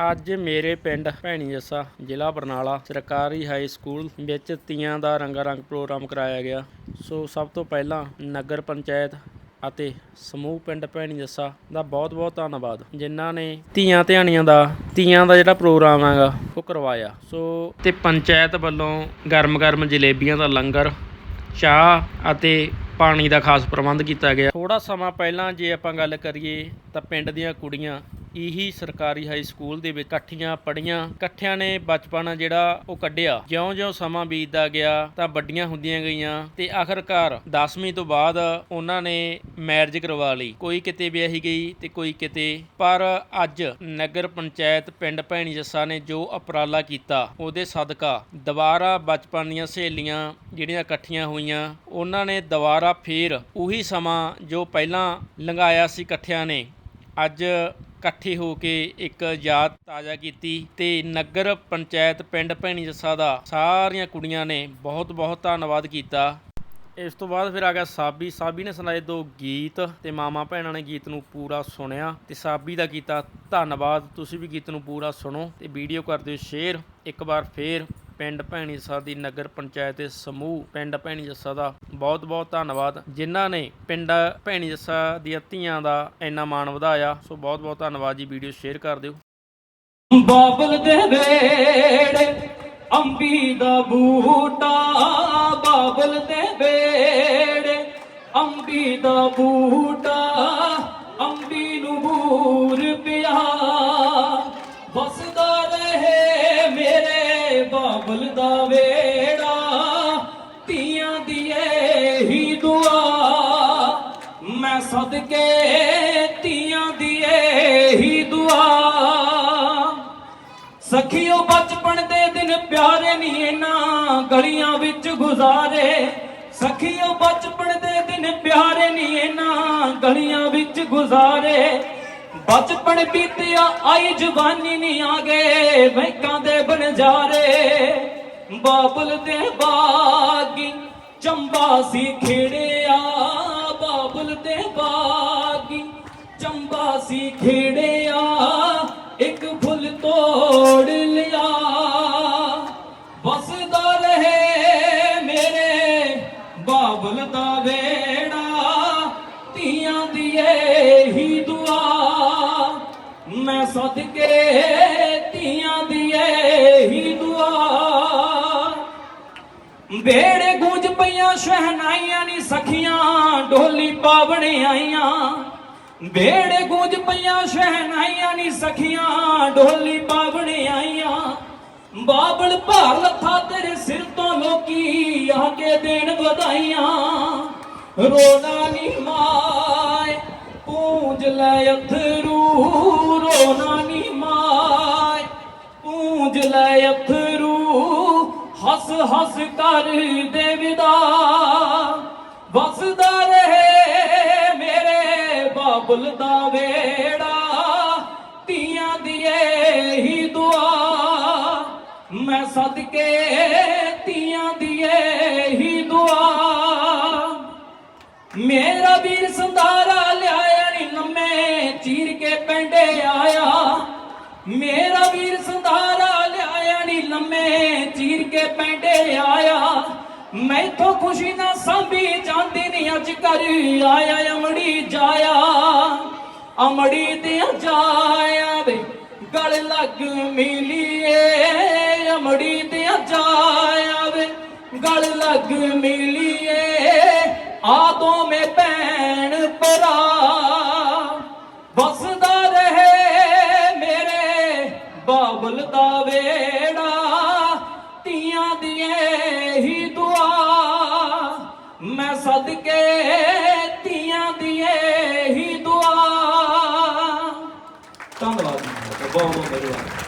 ਅੱਜ ਮੇਰੇ ਪਿੰਡ ਭੈਣੀ ਜੱਸਾ ਜ਼ਿਲ੍ਹਾ ਬਰਨਾਲਾ ਸਰਕਾਰੀ ਹਾਈ ਸਕੂਲ ਵਿੱਚ ਤੀਆਂ ਦਾ ਰੰਗਾਰੰਗ ਪ੍ਰੋਗਰਾਮ ਕਰਾਇਆ ਗਿਆ। ਸੋ ਸਭ ਤੋਂ ਪਹਿਲਾਂ ਨਗਰ ਪੰਚਾਇਤ ਅਤੇ ਸਮੂਹ ਪਿੰਡ ਭੈਣੀ ਜੱਸਾ ਦਾ ਬਹੁਤ-ਬਹੁਤ ਧੰਨਵਾਦ, ਜਿਨ੍ਹਾਂ ਨੇ ਧੀਆਂ ਧਿਆਣੀਆਂ ਦਾ, ਤੀਆਂ ਦਾ ਜਿਹੜਾ ਪ੍ਰੋਗਰਾਮ ਹੈਗਾ, ਉਹ ਕਰਵਾਇਆ। ਸੋ ਤੇ ਪੰਚਾਇਤ ਵੱਲੋਂ ਗਰਮ-ਗਰਮ ਜਲੇਬੀਆਂ ਦਾ ਲੰਗਰ, ਚਾਹ ਅਤੇ ਪਾਣੀ ਦਾ ਖਾਸ ਪ੍ਰਬੰਧ ਕੀਤਾ ਗਿਆ। ਥੋੜਾ ਸਮਾਂ ਪਹਿਲਾਂ ਜੇ ਆਪਾਂ ਗੱਲ ਕਰੀਏ ਤਾਂ ਪਿੰਡ ਦੀਆਂ ਕੁੜੀਆਂ ਇਹੀ ਸਰਕਾਰੀ ਹਾਈ ਸਕੂਲ ਦੇ ਵਿੱਚ ਇਕੱਠੀਆਂ ਪੜੀਆਂ ਇਕੱਠਿਆਂ ਨੇ ਬਚਪਨ ਜਿਹੜਾ ਉਹ ਕੱਢਿਆ। ਜਿਉਂ-ਜਿਉਂ ਸਮਾਂ ਬੀਤਦਾ ਗਿਆ ਤਾਂ ਵੱਡੀਆਂ ਹੁੰਦੀਆਂ ਗਈਆਂ ਤੇ ਆਖਰਕਾਰ 10ਵੀਂ ਤੋਂ ਬਾਅਦ ਉਹਨਾਂ ਨੇ ਮੈਰਿਜ ਕਰਵਾ ਲਈ। ਕੋਈ ਕਿਤੇ ਵਿਆਹੀ ਗਈ ਤੇ ਕੋਈ ਕਿਤੇ, ਪਰ ਅੱਜ ਨਗਰ ਪੰਚਾਇਤ ਪਿੰਡ ਭੈਣੀ ਜੱਸਾ ਨੇ ਜੋ ਉਪਰਾਲਾ ਕੀਤਾ, ਉਹਦੇ ਸਦਕਾ ਦੁਬਾਰਾ ਬਚਪਨ ਦੀਆਂ ਸਹੇਲੀਆਂ ਜਿਹੜੀਆਂ ਇਕੱਠੀਆਂ ਹੋਈਆਂ, ਉਹਨਾਂ ਨੇ ਦੁਬਾਰਾ ਫੇਰ ਉਹੀ ਸਮਾਂ ਜੋ ਪਹਿਲਾਂ ਲੰਘਾਇਆ ਸੀ ਇਕੱਠਿਆਂ ਨੇ, ਅੱਜ ਇਕੱਠੇ ਹੋ ਕੇ ਇੱਕ ਯਾਦ ਤਾਜ਼ਾ ਕੀਤੀ ਤੇ ਨਗਰ ਪੰਚਾਇਤ ਪਿੰਡ ਭੈਣੀ ਜੱਸਾ ਦਾ ਸਾਰੀਆਂ ਕੁੜੀਆਂ ਨੇ ਬਹੁਤ ਬਹੁਤ ਧੰਨਵਾਦ ਕੀਤਾ। ਇਸ ਤੋਂ ਬਾਅਦ ਫਿਰ ਆ ਗਿਆ ਸਾਬੀ। ਸਾਬੀ ਨੇ ਸੁਣਾਏ ਦੋ ਗੀਤ ਤੇ ਮਾਮਾ ਭੈਣਾਂ ਨੇ ਗੀਤ ਨੂੰ ਪੂਰਾ ਸੁਣਿਆ ਤੇ ਸਾਬੀ ਦਾ ਕੀਤਾ ਧੰਨਵਾਦ। ਤੁਸੀਂ ਵੀ ਗੀਤ ਨੂੰ ਪੂਰਾ ਸੁਣੋ ਤੇ ਵੀਡੀਓ ਕਰ ਦਿਓ ਸ਼ੇਅਰ। ਇੱਕ ਵਾਰ ਫੇਰ ਪਿੰਡ ਭੈਣੀ ਜੱਸਾ ਦੀ ਨਗਰ ਪੰਚਾਇਤ ਦੇ ਸਮੂਹ ਪਿੰਡ ਭੈਣੀ ਜੱਸਾ ਦਾ ਬਹੁਤ ਬਹੁਤ ਧੰਨਵਾਦ, ਜਿਨ੍ਹਾਂ ਨੇ ਪਿੰਡ ਭੈਣੀ ਜੱਸਾ ਦੀਆਂ ਧੀਆਂ ਦਾ ਇੰਨਾ ਮਾਣ ਵਧਾਇਆ। ਸੋ ਬਹੁਤ ਬਹੁਤ ਧੰਨਵਾਦ ਜੀ, ਵੀਡੀਓ ਸ਼ੇਅਰ ਕਰ ਦਿਓ। ਬਾਬਲ ਦੇ ਵੇੜੇ, ਅੰਬੀ ਦਾ ਬੂਟਾ, ਬਾਬਲ ਦੇ ਵੇੜੇ, ਅੰਬੀ ਦਾ ਬੂਟਾ, ਅੰਬੀ ਨੂੰ ਬੂਰ ਪਿਆ। ਵਸਦਾ ਮੇਰੇ ਬਾਬਲ ਦਾ ਵੇੜਾ, ਧੀਆਂ ਦੀ ਹੀ ਦੁਆ। ਮੈਂ ਸਦਕੇ ਧੀਆਂ ਦੀ ਹੀ ਦੁਆ। ਸਖੀਓ, ਬਚਪਨ ਦੇ ਦਿਨ ਪਿਆਰੇ ਨਹੀਂ ਇਹਨਾਂ ਗਲੀਆਂ ਵਿੱਚ ਗੁਜ਼ਾਰੇ। ਸਖੀਓ, ਬਚਪਨ ਦੇ ਦਿਨ ਪਿਆਰੇ ਨਹੀਂ ਇਹਨਾਂ ਗਲੀਆਂ ਵਿੱਚ ਗੁਜ਼ਾਰੇ। ਬਚਪਨ ਬੀਤਿਆ, ਆਈ ਜਵਾਨੀ ਨਹੀਂ ਆ ਗਏ ਬੈਂਕਾਂ ਦੇ ਬਾਬਲ ਦੇ ਬਾਗੀ, ਚੰਬਾ ਸੀ ਖੇੜਿਆ, ਬਾਬਲ ਦੇ ਬਾਗੀ, ਚੰਬਾ ਸੀ ਖੇੜਿਆ, ਇੱਕ ਫੁੱਲ ਤੋੜ ਲਿਆ। ਵਸਦਾ ਰਹੇ ਮੇਰੇ ਬਾਬਲ ਦਾ ਵੇੜਾ ਮੈਂ ਸਦਕੇ ਧੀਆਂ ਦੀ ਹੀ ਦੁਆ। ਵੇੜੇ ਗੂੰਜ ਪਈਆਂ, ਸ਼ਹਿਨਾਈਆਂ ਨੀ ਸਖੀਆਂ ਢੋਲੀ ਪਾਵਣੇ ਆਈਆਂ। ਵੇੜੇ ਗੂੰਜ ਪਈਆਂ, ਸ਼ਹਿਨਾਈਆਂ ਨੀ ਸਖੀਆਂ ਢੋਲੀ ਪਾਵਣੇ ਆਈਆਂ। ਬਾਬਲ ਭਾਰ ਲੱਥਾ ਤੇਰੇ ਸਿਰ ਤੋਂ ਲੋਕੀ ਆ ਕੇ ਦੇਣ ਵਧਾਈਆਂ। ਰੋਣਾ ਨੀ ਮਾਏ, ਪੂੰਜ ਲੈ ਅਥਰੂ ਲੈ ਅਥਰੂ, ਹੱਸ ਹੱਸ ਕਰ ਦੇਵਦਾ ਵਸਦਾ ਰਹੇ ਮੇਰੇ ਬਾਬਲ ਦਾ ਵੇੜਾ, ਧੀਆਂ ਦੀ ਹੀ ਦੁਆ। ਮੈਂ ਸਦਕੇ ਧੀਆਂ ਦੀ ਹੀ ਦੁਆ। ਮੇਰਾ ਵੀਰ ਸੰਧਾਰਾ ਲਿਆਇਆ ਨੀ ਲੰਮੇ ਚੀਰ ਕੇ ਪੈਂਡੇ ਆਇਆ। ਮੇਰਾ ਵੀਰ ਸੰਧਾਰਾ ਲੰਮੇ ਚੀਰ ਕੇ ਪੈਂਡੇ ਆਇਆ। ਮੈਥੋਂ ਖੁਸ਼ੀ ਨਾ ਸਾਂਭੀ ਜਾਂਦੀ ਨੀ ਅੱਜ ਕਰ ਆਇਆ ਅਮੜੀ ਜਾਇਆ। ਅਮੜੀ ਤੇ ਜਾਇਆ ਵੇ, ਗਲ ਲੱਗ ਮਿਲੀਏ। ਅਮੜੀ ਤੇ ਜਾਇਆ ਵੇ, ਗਲ ਲੱਗ ਮਿਲੀਏ। ਆ ਦੋਵੇਂ ਭੈਣ ਇਹਨਾਂ ਦੀ ਹੀ ਦੁਆ। ਮੈਂ ਸਦਕੇ ਧੀਆਂ ਦੀ ਹੀ ਦੁਆ। ਧੰਨਵਾਦ ਬਹੁਤ ਬਹੁਤ ਧੰਨਵਾਦ